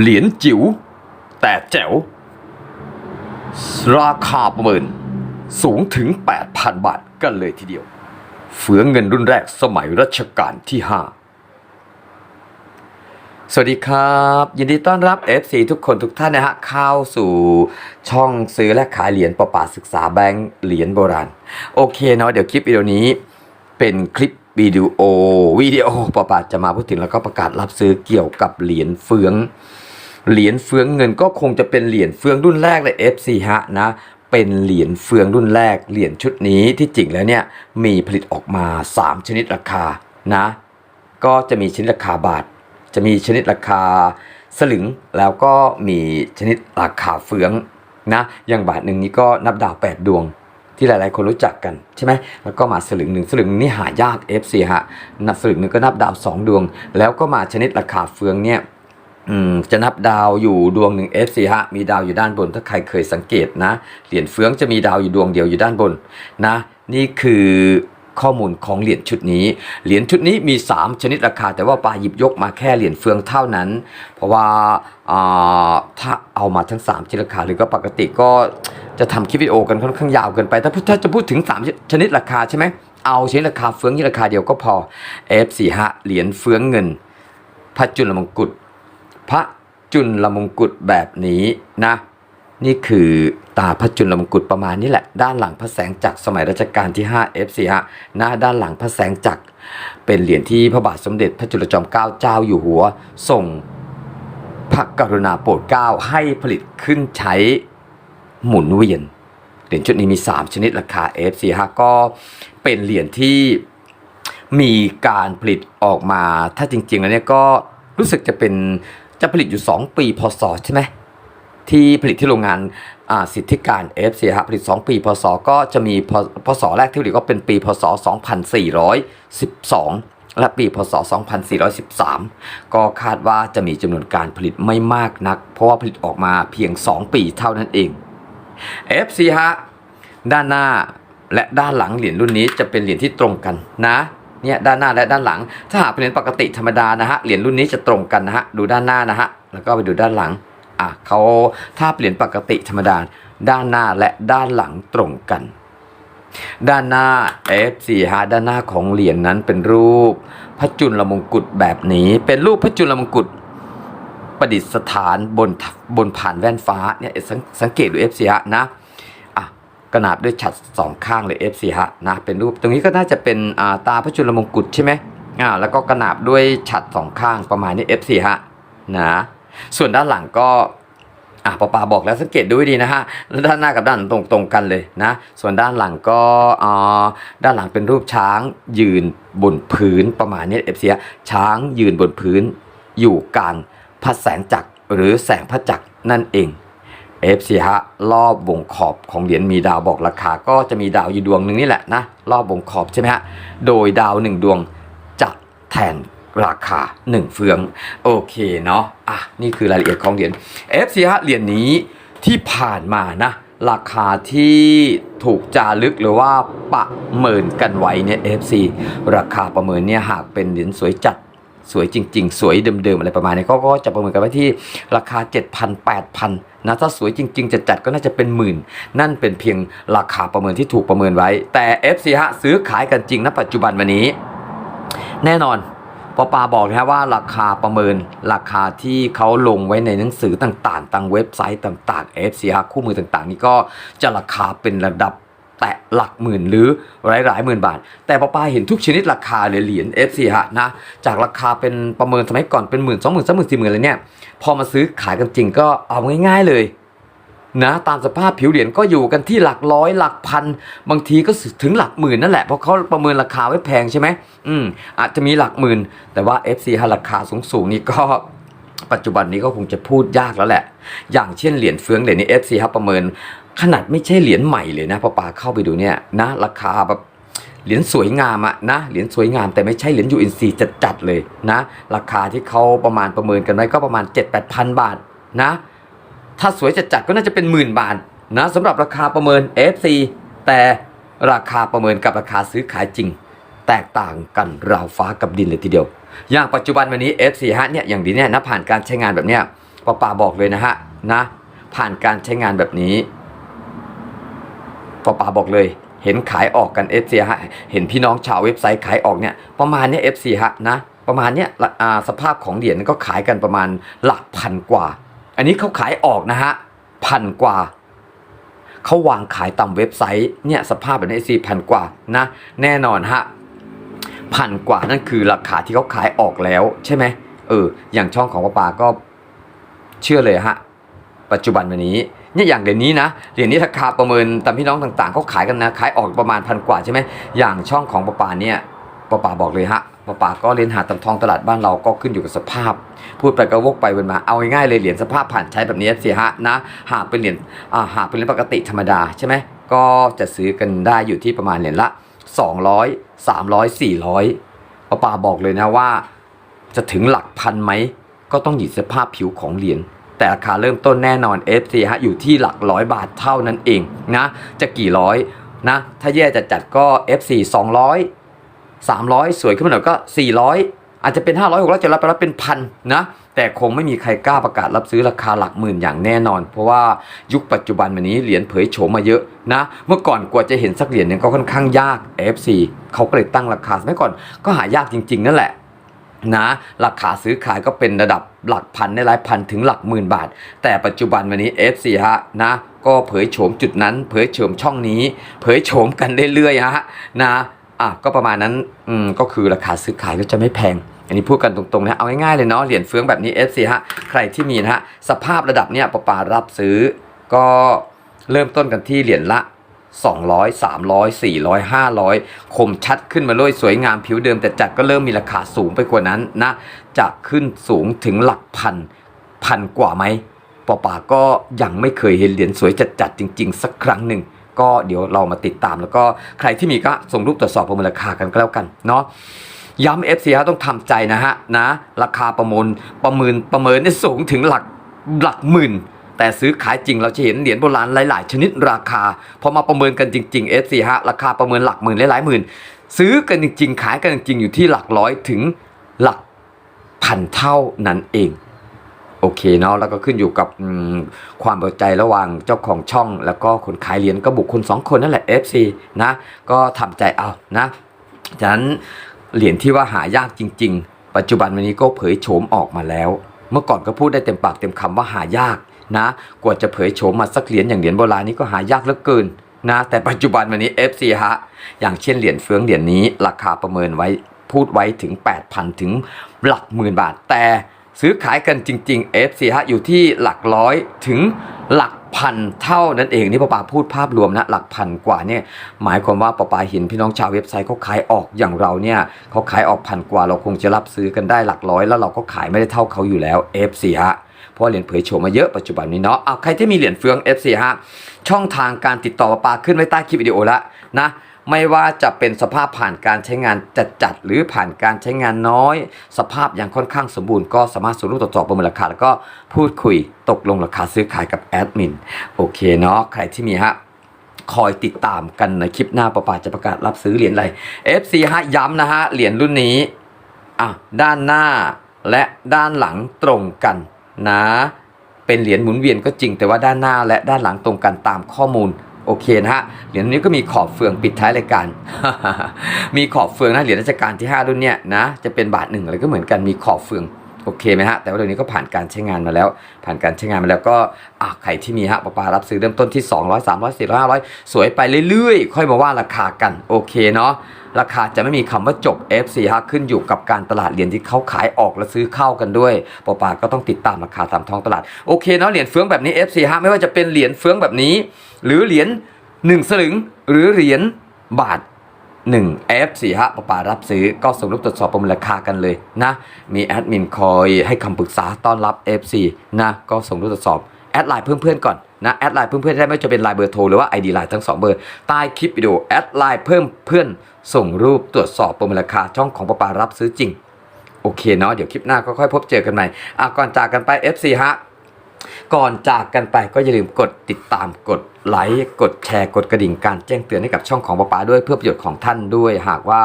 เหรียญจิ๋วแต่แจ๋ว ราคาประเมินสูงถึง 8,000 บาทกันเลยทีเดียว เฟืองเงินรุ่นแรกสมัยรัชกาลที่ 5 สวัสดีครับ ยินดีต้อนรับ FC ทุกคนทุกท่านนะฮะเข้าสู่ช่องซื้อและขายเหรียญประปาศึกษาแบงค์เหรียญโบราณ โอเคเนาะเดี๋ยวคลิปวิดีโอนี้เป็นคลิปวิดีโอวิดีโอประปาจะมาพูดถึงแล้วก็ประกาศรับซื้อเกี่ยวกับเหรียญเฟือง เหรียญเฟืองเงินก็คงจะเป็นเหรียญเฟืองรุ่นแรกเลย FC ฮะนะเป็นเหรียญเฟืองรุ่นแรกเหรียญชุดนี้ที่จริงแล้วเนี่ยมีผลิตออกมา 3 ชนิดราคานะก็จะมีชนิดราคาบาท จะมีชนิดราคาสลึงแล้วก็มีชนิดราคาเฟืองนะอย่างบาทหนึ่งนี้ก็นับดาว 8 ดวงที่หลายๆ คนรู้จักกันใช่ไหมแล้วก็มาสลึงหนึ่งสลึงนี่หายาก FC ฮะนับสลึงหนึ่งก็นับดาว 2 ดวง แล้วก็มาชนิดราคาเฟืองเนี่ย จะนับดาวอยู่ดวงหนึ่ง F4 ฮะมีดาวอยู่ด้านบน ถ้าใครเคยสังเกตนะ เหรียญเฟืองจะมีดาวอยู่ดวงเดียวอยู่ด้านบนนะ นี่คือข้อมูลของเหรียญชุดนี้ เหรียญชุดนี้มี 3 ชนิดราคา แต่ว่าปาหยิบยกมาแค่เหรียญเฟืองเท่านั้น เพราะว่าาถ้าเอามาทั้ง 3 ชนิดราคาหรือก็ปกติก็จะทำคลิปวิดีโอกันค่อนข้างยาวเกินไป ถ้าถ้าจะพูดถึง 3 ชนิดราคาใช่ไหม เอาชนิดราคาเฟืองที่ราคาเดียวก็พอ F4 ฮะเหรียญเฟืองเงินพระจุลมงกุฎ พระจุลมงกุฎแบบนี้นะ นี่คือตาพระจุลมงกุฎประมาณนี้แหละ ด้านหลังพระแสงจักรสมัยรัชกาลที่ 5 F4 ฮะหน้าด้านหลังพระแสงจักรเป็นเหรียญที่พระบาทสมเด็จพระจุลจอมเกล้าเจ้าอยู่หัวส่งพระกรุณาโปรดเกล้าให้ผลิตขึ้นใช้หมุนเวียนเหรียญชุดนี้มี 3 ชนิดราคา F4 ฮะก็เป็นเหรียญที่มีการผลิตออกมา ถ้าจริงๆแล้วเนี่ยก็รู้สึกจะเป็น จะผลิตอยู่ 2 ปีพศใช่ไหมที่ผลิตที่โรงงานอ่าสิทธิการ FC ฮะผลิต 2 ปีพศก็จะมีพพศแรกที่ผลิตก็เป็นปีพศ 2412 และปีพศ 2413 ก็คาดว่าจะมีจำนวนการผลิตไม่มากนัก เพราะว่าผลิตออกมาเพียง 2 ปีเท่านั้นเอง FC ฮะด้านหน้าและด้านหลังเหรียญรุ่นนี้จะเป็นเหรียญที่ตรงกันนะ เนี่ยด้านหน้าและด้านหลัง ถ้าหากเป็นเหรียญปกติธรรมดานะฮะเหรียญรุ่นนี้จะตรงกันนะฮะดูด้านหน้านะฮะแล้วก็ไปดูด้านหลังอะเขาถ้าเปลี่ยนปกติธรรมดา ด้านหน้าและด้านหลังตรงกัน ด้านหน้า F4 ฮะด้านหน้าของเหรียญนั้นเป็นรูปพระจุลมงกุฎแบบนี้ เป็นรูปพระจุลมงกุฎประดิษฐานบนบนผ่านแว่นฟ้าเนี่ยสังสังเกตดู F4 ฮะนะ กระนาบด้วยฉัดสองข้างเลย F4 ฮะนะเป็นรูปตรงนี้ก็น่าจะเป็นตาพระจุลมงกุฎใช่ไหมอ่าแล้วก็กระนาบด้วยฉัดสองข้างประมาณนี้ F4 ฮะนะส่วนด้านหลังก็อะปอปาบอกแล้วสังเกตดูให้ดีนะฮะแล้วด้านหน้ากับด้านตรงตรงกันเลยนะ ส่วนด้านหลังก็อ่าด้านหลังเป็นรูปช้างยืนบนพื้นประมาณนี้ F4 ช้างยืนบนพื้นอยู่กลางพระแสงจักรหรือแสงพระจักรนั่นเอง FC ฮะรอบวงขอบของเหรียญมีดาวบอกราคา ก็จะมีดาวอยู่ดวงหนึ่งนี่แหละนะรอบวงขอบใช่ไหมฮะโดยดาวหนึ่งดวงจะแทนราคา 1 เฟือง โอเคเนาะอะนี่คือรายละเอียดของเหรียญ FC ฮะเหรียญนี้ที่ผ่านมานะราคาที่ถูกจารึกหรือว่าประเมินกันไว้เนี่ย FC ราคาประเมินเนี่ยหากเป็นเหรียญสวยจัด สวยจริง ๆ สวยเดิมๆอะไรประมาณนี้ก็ก็จะประเมินกันไว้ที่ราคา 7,000 8,000นะถ้าสวยจริง ๆ จะจัดก็น่าจะเป็นหมื่น นั่นเป็นเพียงราคาประเมินที่ถูกประเมินไว้ แต่ FC ฮะซื้อขายกันจริงณปัจจุบันวันนี้ แน่นอนปอปาบอกนะว่าราคาประเมินราคาที่เขาลงไว้ในหนังสือต่างๆ ต่ามเว็บไซต์ต่างๆ FC ฮะคู่มือต่างๆ นี่ก็จะราคาเป็นระดับ แตะหลักหมื่นหรือหลายหลายหมื่นบาท แต่ป้าปาเห็นทุกชนิดราคาเลยเหรียญ F4 ฮะนะจากราคาเป็นประเมินสมัยก่อนเป็นหมื่นสองหมื่นสามหมื่นสี่หมื่นอะไรเนี่ย พอมาซื้อขายกันจริงก็เอาง่าย ๆเลยนะตามสภาพผิวเหรียญก็อยู่กันที่หลักร้อยหลักพัน บางทีก็ถึงหลักหมื่นนั่นแหละเพราะเขาประเมินราคาไว้แพงใช่ไหมอืมอาจจะมีหลักหมื่น แต่ว่า FC ฮะราคาสูงๆนี่ก็ปัจจุบันนี้ก็คงจะพูดยากแล้วแหละ อย่างเช่นเหรียญเฟืองเหรียญนี้ FC ครับประเมิน ขนาดไม่ใช่เหรียญใหม่เลยนะพอปาเข้าไปดูเนี่ยนะราคาแบบเหรียญสวยงามอะนะเหรียญสวยงามแต่ไม่ใช่เหรียญ UNC จัดๆเลยนะ ราคาที่เขาประมาณประเมินกันไว้ก็ประมาณ 7 8 0 0 0 บาทนะ ถ้าสวยจัดๆก็น่าจะเป็นหมื่นบาทนะสำหรับราคาประเมิน FC แต่ราคาประเมินกับราคาซื้อขายจริง แตกต่างกันราวฟ้ากับดินเลยทีเดียว อย่างปัจจุบันวันนี้ FC ฮะเนี่ยอย่างดีเนี่ยนะผ่านการใช้งานแบบเนี้ยป้าป่าบอกเลยนะฮะนะผ่านการใช้งานแบบนี้ ป้าป่าบอกเลย เห็นขายออกกัน FC ฮะเห็นพี่น้องชาวเว็บไซต์ขายออกเนี่ยประมาณเนี้ย FC ฮะนะประมาณเนี้ยสภาพของเหรียญก็ขายกันประมาณหลักพันกว่า อันนี้เขาขายออกนะฮะพันกว่าเขาวางขายตามเว็บไซต์เนี่ยสภาพแบบนี้สี่พันกว่านะแน่นอนฮะพันกว่านั่นคือราคาที่เขาขายออกแล้วใช่ไหมเอออย่างช่องของป้าปาก็เชื่อเลยฮะปัจจุบันวันนี้ เนี่ยอย่างเดี๋ยวนี้นะเหรียญนี้ราคาประเมินตามพี่น้องต่างๆเขาขายกันนะขายออกประมาณพันกว่าใช่ไหมอย่างช่องของป้าปาเนี่ยป้าปาบอกเลยฮะป้าปาก็เรียนหาตาทองตลาดบ้านเราก็ขึ้นอยู่กับสภาพ พูดไปก็วกไปวนมาเอาง่ายๆเลยเหรียญสภาพผ่านใช้แบบนี้สียฮะนะหากเป็นเหรียญอ่าหากเป็นเหรียญปกติธรรมดาใช่ไหมก็จะซื้อกันได้อยู่ที่ประมาณเหรียญละ 200 300 400ป้าปาบอกเลยนะว่า จะถึงหลักพันไหมก็ต้องหยิบสภาพผิวของเหรียญ แต่ราคาเริ่มต้นแน่นอน FC ฮะอยู่ที่หลักร้อยบาทเท่านั้นเองนะจะกี่ร้อยนะถ้าแย่จัดจัดก็ FC 200 300 สวยขึ้นมาหน่อยก็ 400 อาจจะเป็น 500 600 700ไปแล้วเป็นพันนะแต่คงไม่มีใครกล้าประกาศรับซื้อราคาหลักหมื่นอย่างแน่นอน เพราะว่ายุคปัจจุบันวันนี้เหรียญเผยโฉมมาเยอะนะ เมื่อก่อนกว่าจะเห็นสักเหรียญหนึงก็ค่อนข้างยาก FC เขาก็เลยตั้งราคาสมัยก่อนก็หายากจริง ๆ นั่นแหละ นะราคาซื้อขายก็เป็นระดับหลักพันในหลายพันถึงหลักหมื่นบาท แต่ปัจจุบันวันนี้ FC ฮะนะก็เผยโฉมจุดนั้น เผยโฉมช่องนี้ เผยโฉมกันเรื่อยๆฮะนะอะก็ประมาณนั้นอืมก็คือราคาซื้อขายก็จะไม่แพง อันนี้พูดกันตรงๆนะเอาง่ายๆเลยเนาะเหรียญเฟืองแบบนี้ FC ฮะใครที่มีนะฮะสภาพระดับเนี้ยปะปารับซื้อก็เริ่มต้นกันที่เหรียญละ 200 300 400 500 คมชัดขึ้นมาเลยสวยงามผิวเดิม แต่จัดก็เริ่มมีราคาสูงไปกว่านั้นนะ จะขึ้นสูงถึงหลักพันพันกว่าไหมปอป่าก็ยังไม่เคยเห็นเหรียญสวยจัดๆจริง ๆ สักครั้งหนึ่งก็เดี๋ยวเรามาติดตามแล้วก็ใครที่มีก็ส่งรูปตรวจสอบประเมินราคากันก็แล้วกันเนาะย้ำ FC ฮะต้องทำใจนะฮะนะ ราคาประมูลประเมินประเมินเนี่ยสูงถึงหลักหลักหมื่น แต่ซื้อขายจริงเราจะเห็นเหรียญโบราณหลาย ๆ ชนิดราคา พอมาประเมินกันจริง ๆ FC ฮะราคาประเมินหลักหมื่นหลายหมื่น ซื้อกันจริง ๆ ขายกันจริงอยู่ที่หลักร้อยถึงหลักพันเท่านั้นเองโอเคเนาะแล้วก็ขึ้นอยู่กับความเข้าใจระหว่างเจ้าของช่อง แล้วก็คนขายเหรียญก็บุคคลสองคนนั่นแหละ FC นะก็ทำใจเอานะฉะนั้นเหรียญที่ว่าหายากจริง ๆ ปัจจุบันวันนี้ก็เผยโฉมออกมาแล้ว เมื่อก่อนก็พูดได้เต็มปากเต็มคำว่าหายาก นะกว่าจะเผยโฉมมาสักเหรียญอย่างเหรียญโบราณนี้ก็หายากเหลือเกินนะแต่ปัจจุบันวันนี้ FC ฮะอย่างเช่นเหรียญเฟืองเหรียญนี้ ราคาประเมินไว้พูดไว้ถึง 8,000 ถึงหลักหมื่นบาท แต่ซื้อขายกันจริง ๆ FC ฮะอยู่ที่หลักร้อยถึงหลักพันเท่านั้นเองนี่ป้าปาพูดภาพรวมนะหลักพันกว่าเนี่ยหมายความว่าป้าปาเห็นพี่น้องชาวเว็บไซต์เขาขายออกอย่างเราเนี่ยเขาขายออกพันกว่าเราคงจะรับซื้อกันได้หลักร้อย แล้วเราก็ขายไม่ได้เท่าเขาอยู่แล้ว FC ฮะ เพราะเหรียญเผยโฉมมาเยอะปัจจุบันนี้เนาะเอาใครที่มีเหรียญเฟือง FC ฮะช่องทางการติดต่อปาขึ้นไว้ใต้คลิปวิดีโอล้วนะไม่ว่าจะเป็นสภาพผ่านการใช้งานจัดจัดหรือผ่านการใช้งานน้อย สภาพยังค่อนข้างสมบูรณ์ก็สามารถส่งรูปตรวจสอบประเมินราคา แล้วก็พูดคุยตกลงราคาซื้อขายกับแอดมินโอเคเนาะใครที่มีฮะคอยติดตามกันในคลิปหน้าประปาจะประกาศรับซื้อเหรียญอะไร FC ฮะย้ำนะฮะเหรียญรุ่นนี้อะด้านหน้าและด้านหลังตรงกัน นะ เป็นเหรียญหมุนเวียนก็จริงแต่ว่าด้านหน้าและด้านหลังตรงกันตามข้อมูลโอเคนะฮะ เหรียญนี้ก็มีขอบเฟืองปิดท้ายรายการ มีขอบเฟืองนะเหรียญราชการที่ 5 รุ่นเนี้ยนะจะเป็นบาทหนึ่งอะไรก็เหมือนกันมีขอบเฟืองโอเคไหมฮะแต่ว่าเดี๋ยวนี้ก็ผ่านการใช้งานมาแล้ว ผ่านการใช้งานมาแล้วก็อะใครที่มีฮะปปารับซื้อเริ่มต้นที่ 200 300 400 500 สวยไปเรื่อยๆ ค่อยมาว่าราคากันโอเคเนาะ ราคาจะไม่มีคำว่าจบ FC ฮะขึ้นอยู่กับการตลาดเหรียญที่เขาขายออกและซื้อเข้ากันด้วยปปาก็ต้องติดตามราคาตามท้องตลาดโอเคเนาะเหรียญเฟืองแบบนี้ FC ฮะไม่ว่าจะเป็นเหรียญเฟืองแบบนี้ หรือเหรียญ1สลึงหรือเหรียญบาท1 F4 ฮะปะปารับซื้อก็สรูปตรวจสอบประเมินราคากันเลยนะ มีแอดมินคอยให้คำปรึกษาต้อนรับ F4 นะ ก็ส่งรูปตรวจสอบ แอดไลน์เพื่อนๆก่อนนะแอดไลน์เพื่อนๆได้ไม่ว่าจะเป็นไลน์เบอร์โทรหรือว่า ID ไลน์ทั้ง 2 เบอร์ ใต้คลิปวิดีโอแอดไลน์เพิ่มเพื่อนส่งรูปตรวจสอบประเมินราคาช่องของปะปารับซื้อจริง โอเคเนาะเดี๋ยวคลิปหน้าก็ค่อยพบเจอกันใหม่อะก่อนจากกันไป F4 ฮะก่อนจากกันไปก็อย่าลืมกดติดตามกดไลค์กดแชร์กดกระดิ่งการแจ้งเตือนให้กับช่องของป้าป๋าด้วยเพื่อประโยชน์ของท่านด้วย หากว่า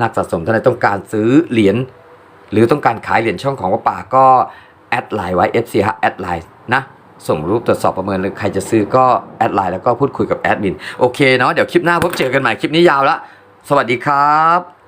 นักสะสมท่านใดต้องการซื้อเหรียญหรือต้องการขายเหรียญช่องของป้าป๋าก็แอดไลน์ไว้ FC ฮะแอดไลน์นะ ส่งรูปตรวจสอบประเมินหรือใครจะซื้อก็แอดไลน์แล้วก็พูดคุยกับแอดมินโอเคเนาะเดี๋ยวคลิปหน้าพบเจอกันใหม่คลิปนี้ยาวละสวัสดีครับ